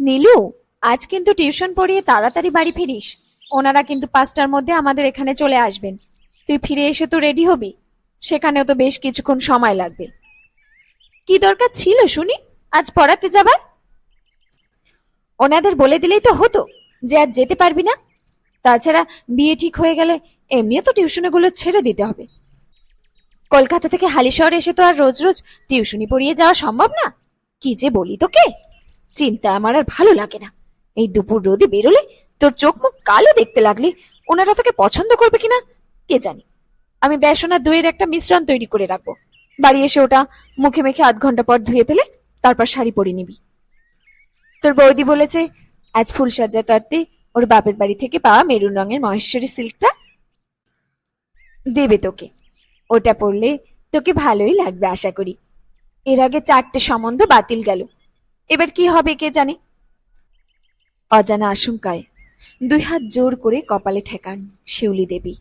নীলু, আজ কিন্তু টিউশন পড়িয়ে তাড়াতাড়ি বাড়ি ফিরিস। ওনারা কিন্তু পাঁচটার মধ্যে আমাদের এখানে চলে আসবেন। তুই ফিরে এসে তো রেডি হবি। সেখানেও তো বেশ কিছুক্ষণ সময় লাগবে। কি দরকার ছিল শুনি? আজ পড়াতে যাবার? ওনাদের বলে দিলেই তো হতো যে আজ যেতে পারবি না। তাছাড়া বিয়ে ঠিক হয়ে গেলে এমনিও তো টিউশনগুলো ছেড়ে দিতে হবে। কলকাতা থেকে হালিশহর এসে তো আর রোজ রোজ টিউশনি পড়িয়ে যাওয়া সম্ভব না। কি যে বলি তোকে? চিন্তা আমার আর ভালো লাগে না। এই দুপুর রোদে বেরোলে তোর চোখ মুখ কালো দেখতে লাগলে ওনারা তোকে পছন্দ করবে কিনা কে জানি। আমি বেসন দইয়ের একটা মিশ্রণ তৈরি করে রাখব। বাড়ি এসে ওটা মুখে মেখে আধ ঘণ্টা পর ধুয়ে ফেলে তারপর শাড়ি পরে নিবি। তোর বৌদি বলেছে, আজ ফুলসজ্জা তত্ত্বে ওর বাপের বাড়ি থেকে পাওয়া মেরুন রঙের মহেশ্বরী সিল্কটা দেবে তোকে। ওটা পরলে তোকে ভালোই লাগবে আশা করি। এর আগে চারটে সম্বন্ধ বাতিল গেল। এবার কি হবে কে জানে? অজানা আশঙ্কায় দুই হাত জোর করে কপালে ঠেকান শিউলি দেবী।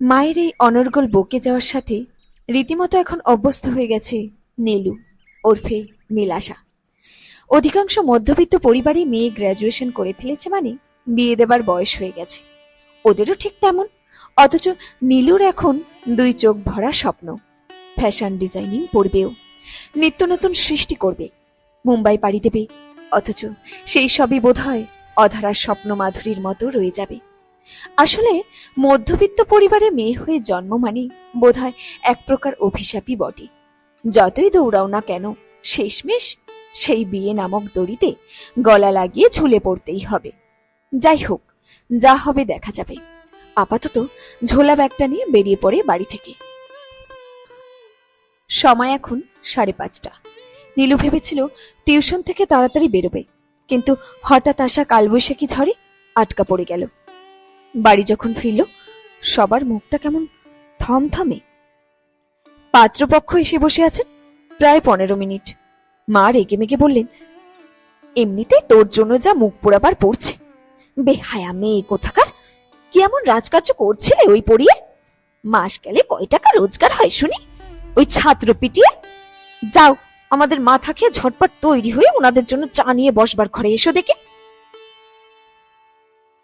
মায়ের এই অনর্গল বকে যাওয়ার সাথে রীতিমতো এখন অভ্যস্ত হয়ে গেছে নীলু, ওরফে নীলাশা। অধিকাংশ মধ্যবিত্ত পরিবারে মেয়ে গ্র্যাজুয়েশন করে ফেলেছে মানে বিয়ে দেবার বয়স হয়ে গেছে। ওদেরও ঠিক তেমন, অথচ নীলুর এখন দুই চোখ ভরা স্বপ্ন। ফ্যাশন ডিজাইনিং পড়বেও। নিত্য নতুন সৃষ্টি করবে। মুম্বাই পাড়ি দেবে। অথচ সেই সবই বোধ হয় অধারার স্বপ্ন মাধুরীর মতো রয়ে যাবে। আসলে মধ্যবিত্ত পরিবারে মেয়ে হয়ে জন্ম মানে বোধহয় এক প্রকার অভিশাপই বটে। যতই দৌড়াও না কেন, শেষমেশ সেই বিয়ে নামক দড়িতে গলা লাগিয়ে ঝুলে পড়তেই হবে। যাই হোক, যা হবে দেখা যাবে। আপাতত ঝোলা ব্যাগটা নিয়ে বেরিয়ে পড়ে বাড়ি থেকে। সময় এখন সাড়ে পাঁচটা। নীলু ভেবেছিল টিউশন থেকে তাড়াতাড়ি বেরোবে, কিন্তু হঠাৎ আসা কালবৈশাখী ঝড়ে আটকা পড়ে গেল। বাড়ি যখন ফিরল, সবার মুখটা কেমন থমথমে। পাত্রপক্ষ এসে বসে আছেন প্রায় পনেরো মিনিট। মা রেগে মেগে বললেন, এমনিতেই তোর জন্য যা মুখ পোড়াবার পড়ছে। বেহায়া মেয়ে কোথাকার? কি এমন রাজকার্য করছিলে ওই পড়িয়ে? মাস গেলে কয় টাকা রোজগার হয় শুনি? ওই ছাত্র পিটিয়ে? যাও আমাদের মাথা খেয়ে ঝটপট তৈরি হয়ে ওনাদের জন্য চা নিয়ে বসবার ঘরে এসো দেখে।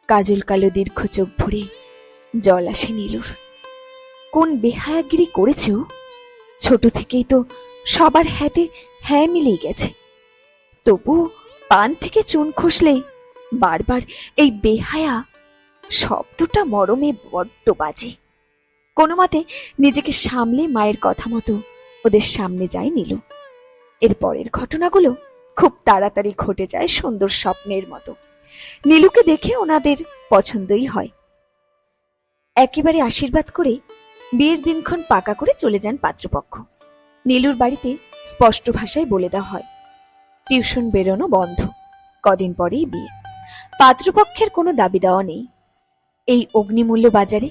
কাজল কালো দীর্ঘ চোখ ভরে জল আসে নীলুর। কোন বেহায়াগিরি করেছে ছোট থেকেই তো সবার হ্যাতে হ্যাঁ মিলেই গেছে। তবু পান থেকে চুন খসলেই বারবার এই বেহায়া শব্দটা মরমে বড্ড বাজে। কোনো মতে নিজেকে সামলে মায়ের কথা মতো ওদের সামনে যায় নীলু। এর পরের ঘটনাগুলো খুব তাড়াতাড়ি ঘটে যায় সুন্দর স্বপ্নের মতো। নীলুকে দেখে ওনাদের পছন্দই হয়। একেবারে আশীর্বাদ করে বিয়ের দিনক্ষণ পাকা করে চলে যান পাত্রপক্ষ। নীলুর বাড়িতে স্পষ্ট ভাষায় বলে দেওয়া হয়, টিউশন বেরোনো বন্ধ, কদিন পরেই বিয়ে। পাত্রপক্ষের কোনো দাবি দেওয়া নেই। এই অগ্নিমূল্য বাজারে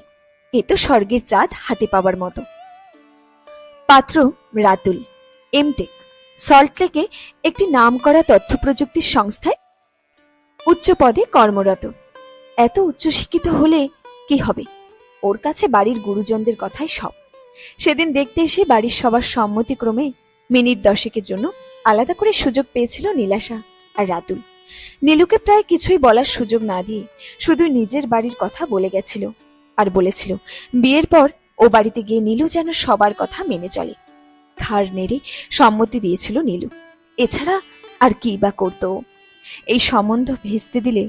এ তো স্বর্গের চাঁদ হাতে পাবার মতো। পাত্র রাতুল এমটেক সল্টলেকে একটি নামকরা তথ্য প্রযুক্তির সংস্থায় উচ্চ পদে কর্মরত। এত উচ্চশিক্ষিত হলে কি হবে? ওর কাছে বাড়ির গুরুজনদের কথাই সব। সেদিন দেখতে এসে বাড়ির সবার সম্মতিক্রমে মিনিট দশেকের জন্য আলাদা করে সুযোগ পেয়েছিল নীলাশা আর রাতুল। নীলুকে প্রায় কিছুই বলার সুযোগ না দিয়ে শুধু নিজের বাড়ির কথা বলে গেছিল আর বলেছিল, বিয়ের পর ও বাড়িতে গিয়ে নীলু যেন সবার কথা মেনে চলে। ঘাড় নেড়ে সম্মতি দিয়েছিল নীলু। এছাড়া আর কি বা করতো? এই সম্বন্ধ ভেস্তে দিলে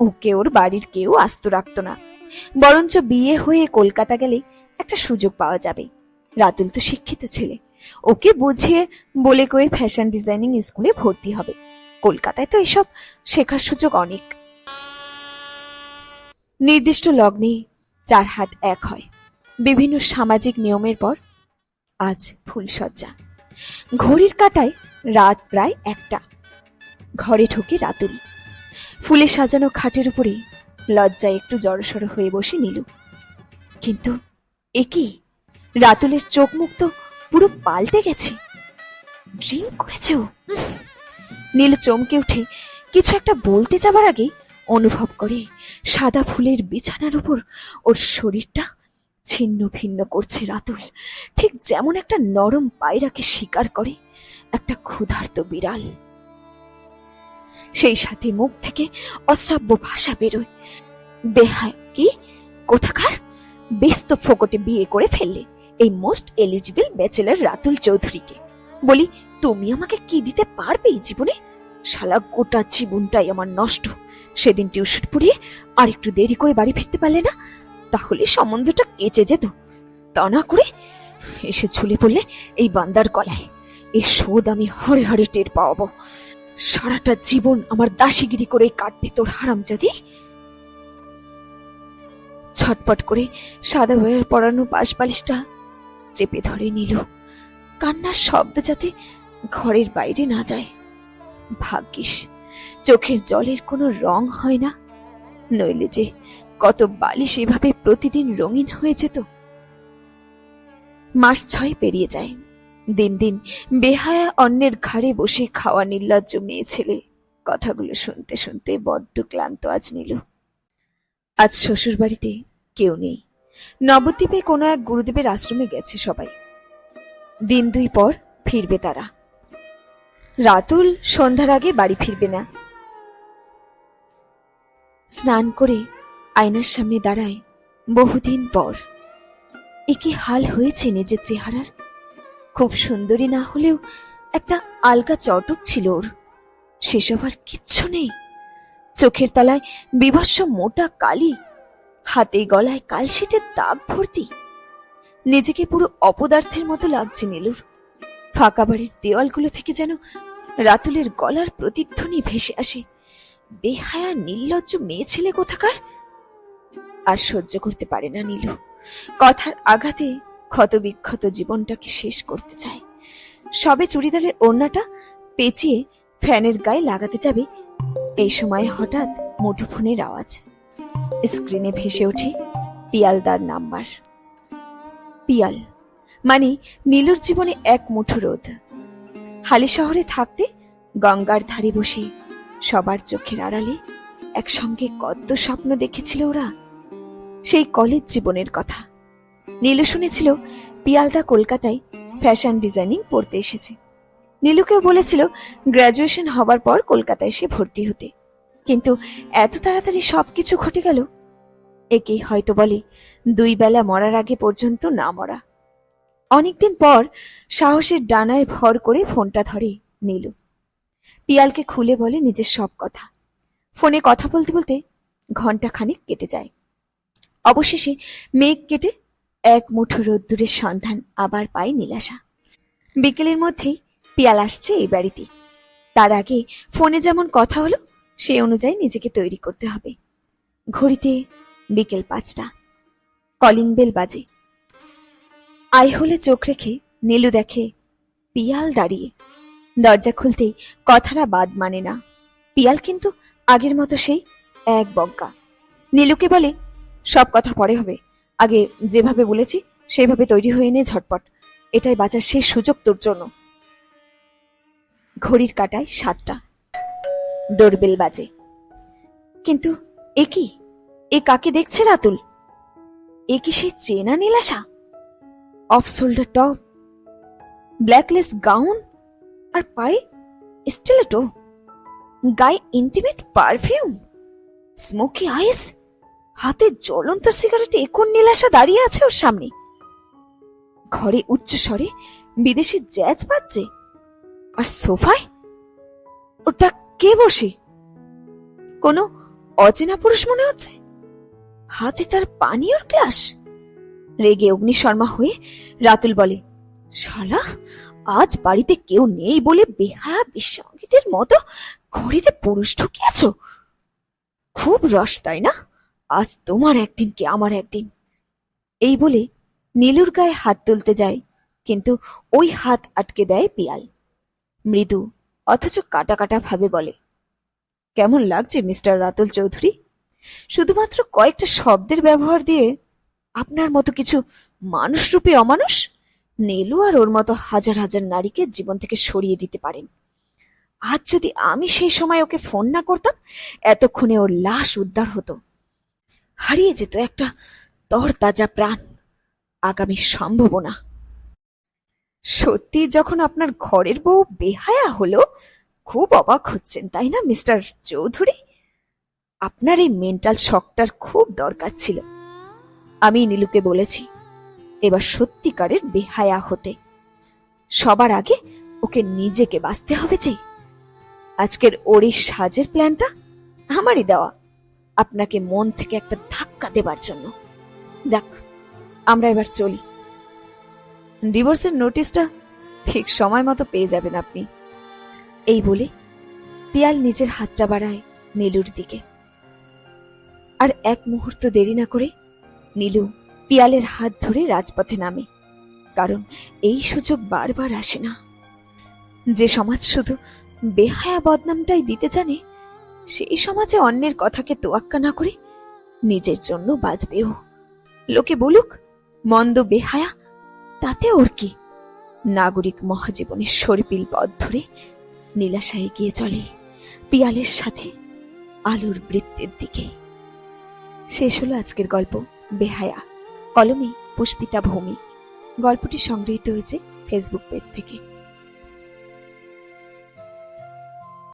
ওকে ওর বাড়ির কেউ আস্ত রাখতো না। বরঞ্চ বিয়ে হয়ে কলকাতা গেলে একটা সুযোগ পাওয়া যাবে। রাতুল তো শিক্ষিত ছেলে। ওকে বুঝিয়ে বলে কয়ে ফ্যাশন ডিজাইনিং স্কুলে ভর্তি হবে। কলকাতায় তো এসব শেখার সুযোগ অনেক। নির্দিষ্ট লগ্নে চার হাত এক হয়। বিভিন্ন সামাজিক নিয়মের পর আজ ফুলসজ্জা ঘড়ির কাটায় রাত প্রায় একটা। ঘরে ঢুকে রাতুল। ফুলে সাজানো খাটের উপরে লজ্জায় একটু জড়সড় হয়ে বসে নীলু। কিন্তু এ কি? রাতুলের চোখ মুখ তো পুরো পাল্টে গেছে। ড্রিঙ্ক করেছে ও। নীলু চমকে উঠে কিছু একটা বলতে যাবার আগে অনুভব করে সাদা ফুলের বিছানার উপর ওর শরীরটা ছিন্ন ভিন্ন করছে রাতুল। ঠিক যেমন একটা নরম পায়রাকে শিকার করে একটা ক্ষুধার্ত বিড়াল। সেই সাথে মুখ থেকে অশ্রাব্য ভাষা বেরোয়। বেহায় কি? কোথাকার? ব্যস্ত ফোকটে বিয়ে করে ফেললে এই মোস্ট এলিজিবল ব্যাচেলার রাতুল চৌধুরীকে। বলি, তুমি আমাকে কি দিতে পারবে এই জীবনে? শালা গোটা জীবনটাই আমার নষ্ট। সেদিন টিউশন পড়িয়ে আর একটু দেরি করে বাড়ি ফিরতে পারলে না? তাহলে সম্বন্ধটা কেচে যেত তা। না করে এসে ঝুলে পড়লে এই বান্দার গলায় এই শোধ আমি হরে হরে টের পাওয়াবো। সারাটা জীবন আমার দাসিগিরি করে কাটবে তোর হারাম হারামজাদি। ছটপট করে সাদা ওয়ার পরানো পাশ বালিশটা চেপে ধরে নিল। কান্নার শব্দ যাতে ঘরের বাইরে না যায়। ভাগ্যিস, চোখের জলের কোনো রং হয় না। নইলে যে কত বালিশ এভাবে প্রতিদিন রঙিন হয়ে যেত? মাস ছয় পেরিয়ে যায়। দিন দিন বেহায়া অন্যের ঘাড়ে বসে খাওয়া নির্লজ্জ মেয়ে ছেলে। কথাগুলো শুনতে শুনতে বড্ড ক্লান্ত আজ নিল। আজ শ্বশুর বাড়িতে কেউ নেই। নবদ্বীপে কোনো এক গুরুদেবের আশ্রমে গেছে সবাই। দিন দুই পর ফিরবে তারা। রাতুল সন্ধ্যার আগে বাড়ি ফিরবে না। স্নান করে আয়নার সামনে দাঁড়ায় বহুদিন পর। এ কি হাল হয়েছে নিজের চেহারার। খুব সুন্দরী না হলেও একটা আলগা চটক ছিল ওর। সেসব আর কিচ্ছু নেই। চোখের তলায় বিভৎস মোটা কালি, হাতে গলায় কালশিটের দাগ ভর্তি। নিজেকে পুরো অপদার্থের মতো লাগছে নীলুর। ফাঁকা বাড়ির দেওয়ালগুলো থেকে যেন রাতুলের গলার প্রতিধ্বনি ভেসে আসে। বেহায়া নির্লজ্জ মেয়ে ছেলে কোথাকার? আর সহ্য করতে পারে না নীলু। কথার আঘাতে ক্ষতবিক্ষত জীবনটাকে শেষ করতে চায়। সবে চুড়িদারের ওড়নাটা পেঁচিয়ে ফ্যানের গায়ে লাগাতে যাবে এই সময় হঠাৎ মুঠোফোনের আওয়াজ। স্ক্রিনে ভেসে ওঠে পিয়ালদার নাম্বার। পিয়াল মানে নীলুর জীবনে এক মুঠো রোদ। হালি শহরে থাকতে গঙ্গার ধারে বসে সবার চোখের আড়ালে একসঙ্গে কত স্বপ্ন দেখেছিল ওরা। সেই কলেজ জীবনের কথা। নীলু শুনেছিল পিয়ালদা কলকাতায় ফ্যাশন ডিজাইনিং পড়তে এসেছে। নীলুকেও বলেছিল গ্র্যাজুয়েশন হবার পর কলকাতায় এসে ভর্তি হতে। কিন্তু এত তাড়াতাড়ি সবকিছু ঘটে গেল? একেই হয়তো বলে দুই বেলা মরার আগে পর্যন্ত না মরা। অনেকদিন পর সাহসের ডানায় ভর করে ফোনটা ধরে নীলু। পিয়ালকে খুলে বলে নিজের সব কথা। ফোনে কথা বলতে বলতে ঘণ্টা খানিক কেটে যায়। অবশেষে মেঘ কেটে এক মুঠো রোদ্দুরের সন্ধান আবার পায় নীলাশা। বিকেলের মধ্যেই পিয়াল আসছে এই বাড়িতে। তার আগে ফোনে যেমন কথা হলো সেই অনুযায়ী নিজেকে তৈরি করতে হবে। ঘড়িতে বিকেল পাঁচটা। কলিং বেল বাজে। আই হলে চোখ রেখে নীলু দেখে পিয়াল দাঁড়িয়ে। দরজা খুলতেই কথাটা বাদ মানে না। পিয়াল কিন্তু আগের মতো সেই এক বজ্ঞা। নীলুকে বলে সব কথা পরে হবে। আগে যেভাবে বলেছি, সেইভাবে তৈরি হয়ে নে ঝটপট। এটাই বাঁচার শেষ সুযোগ তোর জন্য। ঘড়ির কাটায় সাতটা। ডোরবেল বাজে। কিন্তু এ কি? এ কাকে দেখছে রাতুল? এ কি সেই চেনা Nilasha? Off shoulder top, backless gown, আর পায়ে স্টিলেটো? গায়ে ইন্টিমেট পারফিউম? স্মোকি আইস? হাতে জ্বলন্ত সিগারেটে একন নীলাশা দাঁড়িয়ে আছে ওর সামনে? ঘরে উচ্চ স্বরে বিদেশি জ্যাজ বাজছে। আর সোফায়? ওটা কে বসে? কোনো অচেনা পুরুষ মনে হচ্ছে? হাতে তার পানীয়র গ্লাস। রেগে অগ্নিশর্মা হয়ে রাতুল বলে, শালা, আজ বাড়িতে কেউ নেই বলে বেহায়া বিসঙ্গীতের মতো ঘড়িতে পুরুষ ঢুকিয়াছ? খুব রস, তাই না? আজ তোমার একদিন কি আমার একদিন? এই বলে নীলুর গায়ে হাত তুলতে যায়, কিন্তু ওই হাত আটকে দেয় পিয়াল। মৃদু, অথচ কাটা কাটা ভাবে বলে, কেমন লাগছে, মিস্টার রাতুল চৌধুরী? শুধুমাত্র কয়েকটা শব্দের ব্যবহার দিয়ে আপনার মতো কিছু মানুষরূপী অমানুষ নীলু আর ওর মতো হাজার হাজার নারীকে জীবন থেকে সরিয়ে দিতে পারেন। আজ যদি আমি সেই সময় ওকে ফোন না করতাম, এতক্ষণে ওর লাশ উদ্ধার হতো। হারিয়ে যেত একটা তরতাজা প্রাণ, আগামী সম্ভাবনা। সত্যি যখন আপনার ঘরের বউ বেহায়া হলো, খুব অবাক হচ্ছেন, তাই না, মিস্টার চৌধুরী? আপনার এই মেন্টাল শকটার খুব দরকার ছিল। আমি নীলুকে বলেছি, এবার সত্যিকারের বেহায়া হতে। সবার আগে ওকে নিজেকে বাঁচতে হবে যে, আজকের ওর সাজের প্ল্যানটা আমারই দেওয়া। আপনাকে মন থেকে একটা ধাক্কা দেবার জন্য। যাক, আমরা এবার চলি। ডিভোর্সের নোটিশটা ঠিক সময় মতো পেয়ে যাবেন আপনি। এই বলে পিয়াল নিজের হাতটা বাড়ায় নীলুর দিকে। আর এক মুহূর্ত দেরি না করে নীলু পিয়ালের হাত ধরে রাজপথে নামে, কারণ এই সুযোগ বারবার আসে না। যে সমাজ শুধু বেহায়া বদনামটাই দিতে জানে সেই সমাজে অন্যের কথাকে তোয়াক্কা না করে নিজের জন্য বাঁচবেও লোকে বলুক, মন্দ বেহায়া, তাতে ওর কি? নাগরিক মহাজীবনের সরপিল পথ ধরে নীলাশা এগিয়ে চলে পিয়ালের সাথে আলোর বৃত্তের দিকে। শেষ হলো আজকের গল্প, বেহায়া। কলমে পুষ্পিতা ভৌমিক। গল্পটি সংগৃহীত হয়েছে ফেসবুক পেজ থেকে।